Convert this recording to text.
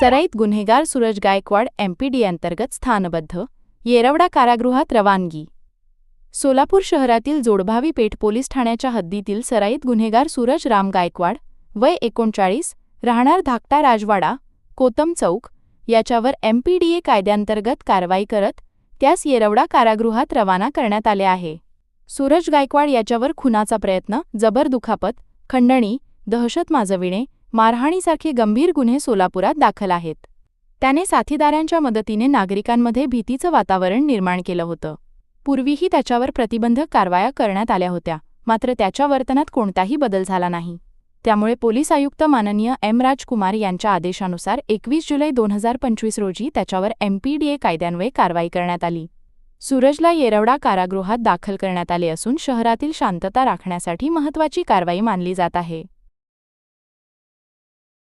सराईत गुन्हेगार सूरज गायकवाड एमपीडी अंतर्गत स्थानबद्ध येरवडा कारागृहात रवानगी. सोलापूर शहरातील जोडभावी पेठ पोलीस ठाण्याच्या हद्दीतील सराईत गुन्हेगार सूरज राम गायकवाड वय एकोणचाळीस राहणार धाकटा राजवाडा कोतम चौक याच्यावर एमपीडीए कायद्यांतर्गत कारवाई करत त्यास येरवडा कारागृहात रवाना करण्यात आले आहे. सूरज गायकवाड याच्यावर खुनाचा प्रयत्न जबर दुखापत खंडणी दहशत माजविणे मारहाणीसारखे गंभीर गुन्हे सोलापुरात दाखल आहेत. त्याने साथीदारांच्या मदतीने नागरिकांमध्ये भीतीचं वातावरण निर्माण केलं होतं. पूर्वीही त्याच्यावर प्रतिबंधक कारवाया करण्यात आल्या होत्या मात्र त्याच्या वर्तनात कोणताही बदल झाला नाही. त्यामुळे पोलीस आयुक्त माननीय एम राजकुमार यांच्या आदेशानुसार एकवीस जुलै दोन हजार पंचवीस रोजी त्याच्यावर एमपीडीए कायद्यान्वये कारवाई करण्यात आली. सूरजला येरवडा कारागृहात दाखल करण्यात आले असून शहरातील शांतता राखण्यासाठी महत्त्वाची कारवाई मानली जात आहे.